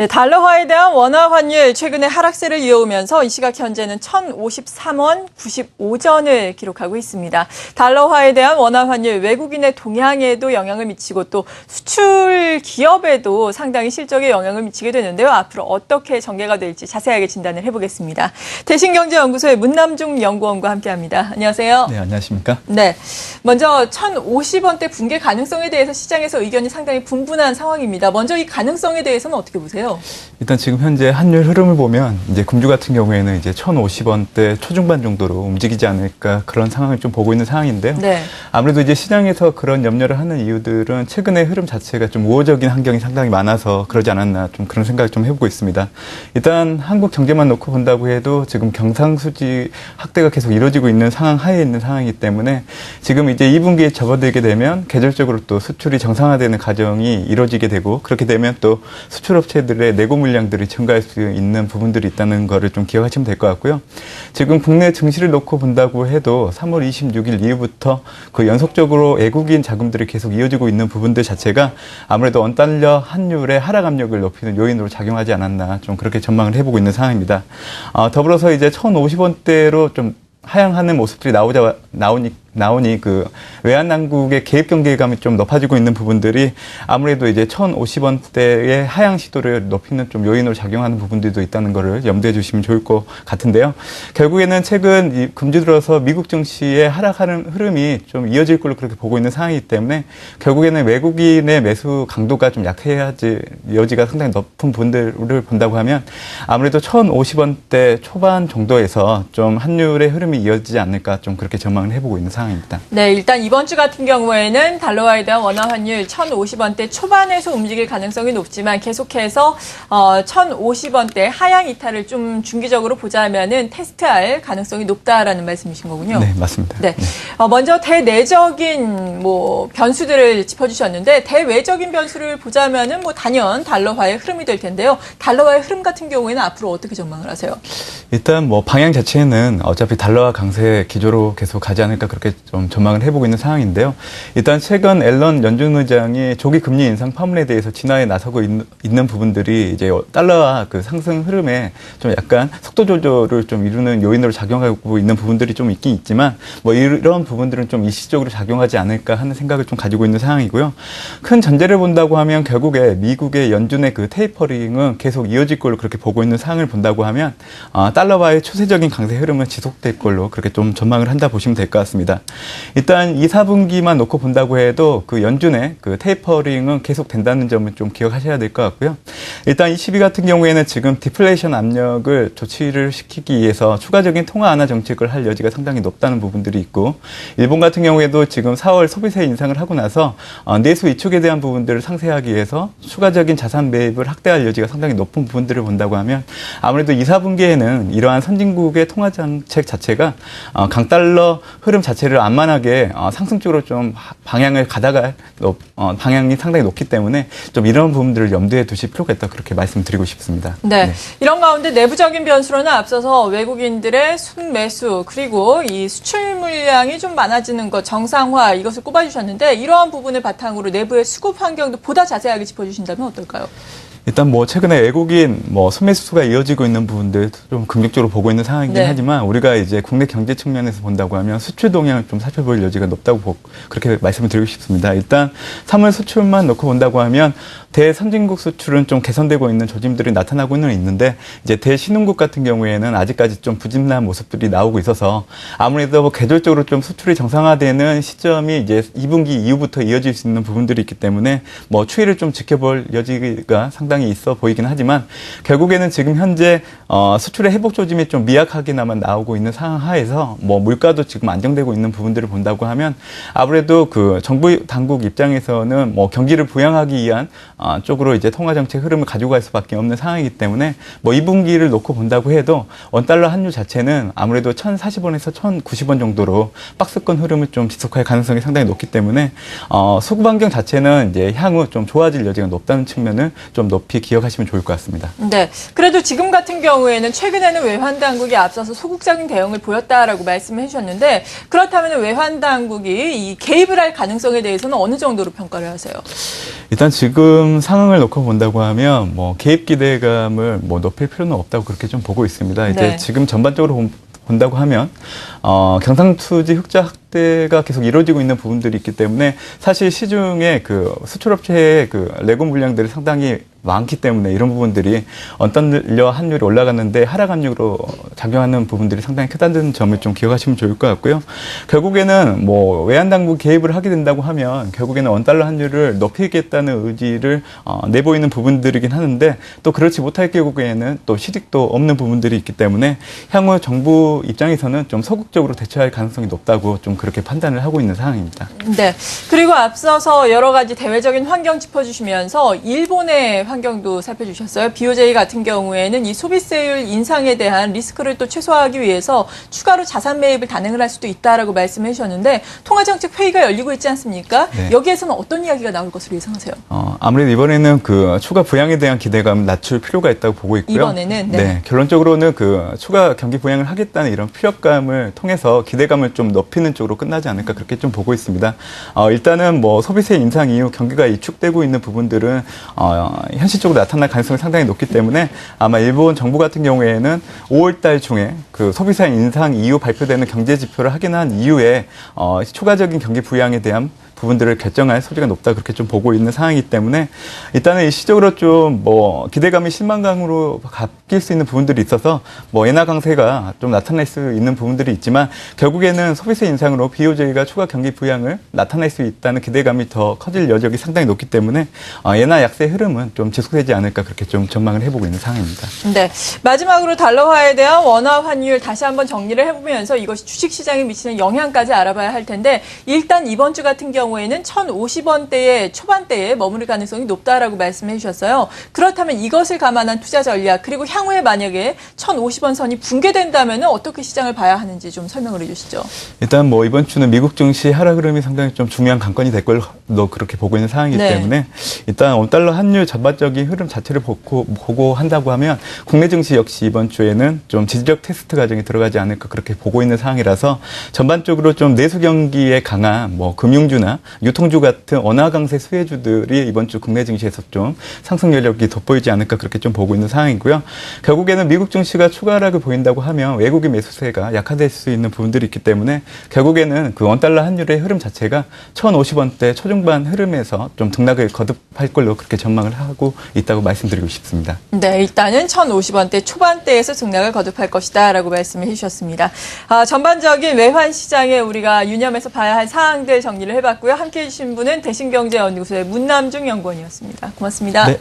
네, 달러화에 대한 원화 환율 최근에 하락세를 이어오면서 이 시각 현재는 1,053원 95전을 기록하고 있습니다. 달러화에 대한 원화 환율 외국인의 동향에도 영향을 미치고 또 수출 기업에도 상당히 실적에 영향을 미치게 되는데요. 앞으로 어떻게 전개가 될지 자세하게 진단을 해보겠습니다. 대신경제연구소의 문남중 연구원과 함께합니다. 안녕하세요. 네, 안녕하십니까? 네. 먼저 1,050원대 붕괴 가능성에 대해서 시장에서 의견이 상당히 분분한 상황입니다. 먼저 이 가능성에 대해서는 어떻게 보세요? 일단 지금 현재 환율 흐름을 보면 이제 금주 같은 경우에는 이제 1,050원대 초중반 정도로 움직이지 않을까 그런 상황을 좀 보고 있는 상황인데요. 네. 아무래도 이제 시장에서 그런 염려를 하는 이유들은 최근의 흐름 자체가 좀 우호적인 환경이 상당히 많아서 그러지 않았나 좀 그런 생각을 좀 해보고 있습니다. 일단 한국 경제만 놓고 본다고 해도 지금 경상수지 확대가 계속 이루어지고 있는 상황 하에 있는 상황이기 때문에 지금 이제 2분기에 접어들게 되면 계절적으로 또 수출이 정상화되는 과정이 이루어지게 되고 그렇게 되면 또 수출업체들 의 내고 물량들이 증가할 수 있는 부분들이 있다는 거를 좀 기억하시면 될 것 같고요. 지금 국내 증시를 놓고 본다고 해도 3월 26일 이후부터 그 연속적으로 외국인 자금들이 계속 이어지고 있는 부분들 자체가 아무래도 원달러 환율의 하락 압력을 높이는 요인으로 작용하지 않았나 좀 그렇게 전망을 해보고 있는 상황입니다. 어, 더불어서 이제 1,050원대로 좀 하향하는 모습들이 나오자 나오니 나오니 그 외환 당국의 개입 경계감이 좀 높아지고 있는 부분들이 아무래도 이제 1,050원대의 하향 시도를 높이는 좀 요인으로 작용하는 부분들도 있다는 거를 염두에 주시면 좋을 것 같은데요. 결국에는 최근 이 금주 들어서 미국 증시의 하락하는 흐름이 좀 이어질 걸로 그렇게 보고 있는 상황이기 때문에 결국에는 외국인의 매수 강도가 좀 약해야지 여지가 상당히 높은 분들을 본다고 하면 아무래도 1,050원대 초반 정도에서 좀 환율의 흐름이 이어지지 않을까 좀 그렇게 전망 을 해보고 있는 상황입니다. 네, 일단 이번 주 같은 경우에는 달러화에 대한 원화 환율 1,050원대 초반에서 움직일 가능성이 높지만 계속해서 어, 1,050원대 하향 이탈을 좀 중기적으로 보자면은 테스트할 가능성이 높다라는 말씀이신 거군요. 네, 맞습니다. 네. 어, 먼저 대내적인 뭐 변수들을 짚어주셨는데 대외적인 변수를 보자면은 뭐 단연 달러화의 흐름이 될 텐데요. 달러화의 흐름 같은 경우에는 앞으로 어떻게 전망을 하세요? 일단 뭐 방향 자체는 어차피 달러와 강세 기조로 계속 가지 않을까 그렇게 좀 전망을 해보고 있는 상황인데요. 일단 최근 앨런 연준 의장이 조기 금리 인상 파문에 대해서 진화에 나서고 있는, 있는 부분들이 이제 달러와 그 상승 흐름에 좀 약간 속도 조절을 좀 이루는 요인으로 작용하고 있는 부분들이 좀 있긴 있지만 뭐 이런 부분들은 좀 일시적으로 작용하지 않을까 하는 생각을 좀 가지고 있는 상황이고요. 큰 전제를 본다고 하면 결국에 미국의 연준의 그 테이퍼링은 계속 이어질 걸로 그렇게 보고 있는 상황을 본다고 하면 어, 달러와의 추세적인 강세 흐름은 지속될 걸로 그렇게 좀 전망을 한다 보시면 될 것 같습니다. 일단 2, 4분기만 놓고 본다고 해도 그 연준의 그 테이퍼링은 계속 된다는 점은 좀 기억하셔야 될 것 같고요. 일단 22 같은 경우에는 지금 디플레이션 압력을 조치를 시키기 위해서 추가적인 통화 완화 정책을 할 여지가 상당히 높다는 부분들이 있고 일본 같은 경우에도 지금 4월 소비세 인상을 하고 나서 어, 내수 위축에 대한 부분들을 상쇄하기 위해서 추가적인 자산 매입을 확대할 여지가 상당히 높은 부분들을 본다고 하면 아무래도 2, 4분기에는 이러한 선진국의 통화 정책 자체가 어, 강달러 흐름 자체를 안만하게 어, 상승 쪽으로 좀 방향을 가다가 어, 방향이 상당히 높기 때문에 좀 이런 부분들을 염두에 두실 필요가 있다 그렇게 말씀드리고 싶습니다. 네. 네. 이런 가운데 내부적인 변수로는 앞서서 외국인들의 순매수 그리고 이 수출 물량이 좀 많아지는 것 정상화 이것을 꼽아주셨는데 이러한 부분을 바탕으로 내부의 수급 환경도 보다 자세하게 짚어주신다면 어떨까요? 일단 뭐 최근에 외국인 뭐 소매수가 이어지고 있는 부분들 좀 긍정적으로 보고 있는 상황이긴 네. 하지만 우리가 이제 국내 경제 측면에서 본다고 하면 수출 동향을 좀 살펴볼 여지가 높다고 보, 그렇게 말씀을 드리고 싶습니다. 일단 3월 수출만 놓고 본다고 하면 대선진국 수출은 좀 개선되고 있는 조짐들이 나타나고는 있는데 이제 대신흥국 같은 경우에는 아직까지 좀 부진한 모습들이 나오고 있어서 아무래도 뭐 계절적으로 좀 수출이 정상화되는 시점이 이제 2분기 이후부터 이어질 수 있는 부분들이 있기 때문에 뭐 추이를 좀 지켜볼 여지가 상당히 있어 보이긴 하지만 결국에는 지금 현재 어, 수출의 회복 조짐이 좀 미약하게나마 나오고 있는 상황 하에서 뭐 물가도 지금 안정되고 있는 부분들을 본다고 하면 아무래도 그 정부 당국 입장에서는 뭐 경기를 부양하기 위한 어, 쪽으로 이제 통화 정책 흐름을 가지고 갈 수밖에 없는 상황이기 때문에 뭐 2분기를 놓고 본다고 해도 원 달러 환율 자체는 아무래도 1,040원에서 1,090원 정도로 박스권 흐름을 좀 지속할 가능성이 상당히 높기 때문에 어, 수급 환경 자체는 이제 향후 좀 좋아질 여지가 높다는 측면을 좀 높, 높이 기억하시면 좋을 것 같습니다. 네. 그래도 지금 같은 경우에는 최근에는 외환 당국이 앞서서 소극적인 대응을 보였다라고 말씀해 주셨는데 그렇다면 외환 당국이 이 개입을 할 가능성에 대해서는 어느 정도로 평가를 하세요? 일단 지금 상황을 놓고 본다고 하면 뭐 개입 기대감을 뭐 높일 필요는 없다고 그렇게 좀 보고 있습니다. 이제 네. 지금 전반적으로 본- 본다고 하면 어, 경상투지 흑자 확대가 계속 이루어지고 있는 부분들이 있기 때문에 사실 시중에 그 수출업체의 그 레고 물량들이 상당히 많기 때문에 이런 부분들이 언달러 환율이 올라갔는데 하락 압력으로 작용하는 부분들이 상당히 크다는 점을 좀 기억하시면 좋을 것 같고요. 결국에는 뭐 외환 당국 개입을 하게 된다고 하면 결국에는 원달러 환율을 높이겠다는 의지를 어, 내보이는 부분들이긴 하는데 또 그렇지 못할 경우에는 또 실익도 없는 부분들이 있기 때문에 향후 정부 입장에서는 좀 소극적으로 대처할 가능성이 높다고 좀 그렇게 판단을 하고 있는 상황입니다. 네. 그리고 앞서서 여러 가지 대외적인 환경 짚어주시면서 일본의 환경도 살펴주셨어요. BOJ 같은 경우에는 이 소비세율 인상에 대한 리스크를 또 최소화하기 위해서 추가로 자산 매입을 단행을 할 수도 있다라고 말씀해 주셨는데 통화정책 회의가 열리고 있지 않습니까? 네. 여기에서는 어떤 이야기가 나올 것으로 예상하세요? 어, 아무래도 이번에는 그 추가 부양에 대한 기대감을 낮출 필요가 있다고 보고 있고요. 이번에는, 네. 결론적으로는 그 추가 경기 부양을 하겠다는 이런 필요감을 통해서 기대감을 좀 높이는 쪽으로 끝나지 않을까 그렇게 좀 보고 있습니다. 어, 일단은 뭐 소비세 인상 이후 경기가 위축되고 있는 부분들은 어, 현실적으로 나타날 가능성이 상당히 높기 때문에 아마 일본 정부 같은 경우에는 5월달 중에 그 소비세 인상 이후 발표되는 경제 지표를 확인한 이후에 어, 추가적인 경기 부양에 대한 부분들을 결정할 소지가 높다 그렇게 좀 보고 있는 상황이기 때문에 일단은 일시적으로 좀 뭐 기대감이 실망감으로 바뀔 수 있는 부분들이 있어서 뭐 엔화 강세가 좀 나타날 수 있는 부분들이 있지만 결국에는 소비세 인상으로 BOJ가 추가 경기 부양을 나타낼 수 있다는 기대감이 더 커질 여력이 상당히 높기 때문에 어, 엔화 약세 흐름은 좀 지속되지 않을까 그렇게 좀 전망을 해보고 있는 상황입니다. 네. 마지막으로 달러화에 대한 원화 환율 다시 한번 정리를 해보면서 이것이 주식 시장에 미치는 영향까지 알아봐야 할 텐데 일단 이번 주 같은 경우 에는 1,050원대의 초반대에 머무를 가능성이 높다라고 말씀해 주셨어요. 그렇다면 이것을 감안한 투자 전략 그리고 향후에 만약에 1,050원 선이 붕괴된다면 어떻게 시장을 봐야 하는지 좀 설명을 해주시죠. 일단 뭐 이번 주는 미국 증시 하락 흐름이 상당히 좀 중요한 관건이 될 걸로 그렇게 보고 있는 상황이기 네. 때문에 일단 원달러 환율 전반적인 흐름 자체를 보고, 보고 한다고 하면 국내 증시 역시 이번 주에는 좀 지지적 테스트 과정이 들어가지 않을까 그렇게 보고 있는 상황이라서 전반적으로 좀 내수 경기에 강한 뭐 금융주나 유통주 같은 원화 강세 수혜주들이 이번 주 국내 증시에서 좀 상승 여력이 돋보이지 않을까 그렇게 좀 보고 있는 상황이고요. 결국에는 미국 증시가 추가 하락을 보인다고 하면 외국인 매수세가 약화될 수 있는 부분들이 있기 때문에 결국에는 그 원달러 환율의 흐름 자체가 1,050원대 초중반 흐름에서 좀 등락을 거듭할 걸로 그렇게 전망을 하고 있다고 말씀드리고 싶습니다. 네, 일단은 1,050원대 초반대에서 등락을 거듭할 것이다라고 말씀을 해주셨습니다. 아, 전반적인 외환 시장에 우리가 유념해서 봐야 할 사항들 정리를 해봤고요. 함께해 주신 분은 대신경제연구소의 문남중 연구원이었습니다. 고맙습니다. 네.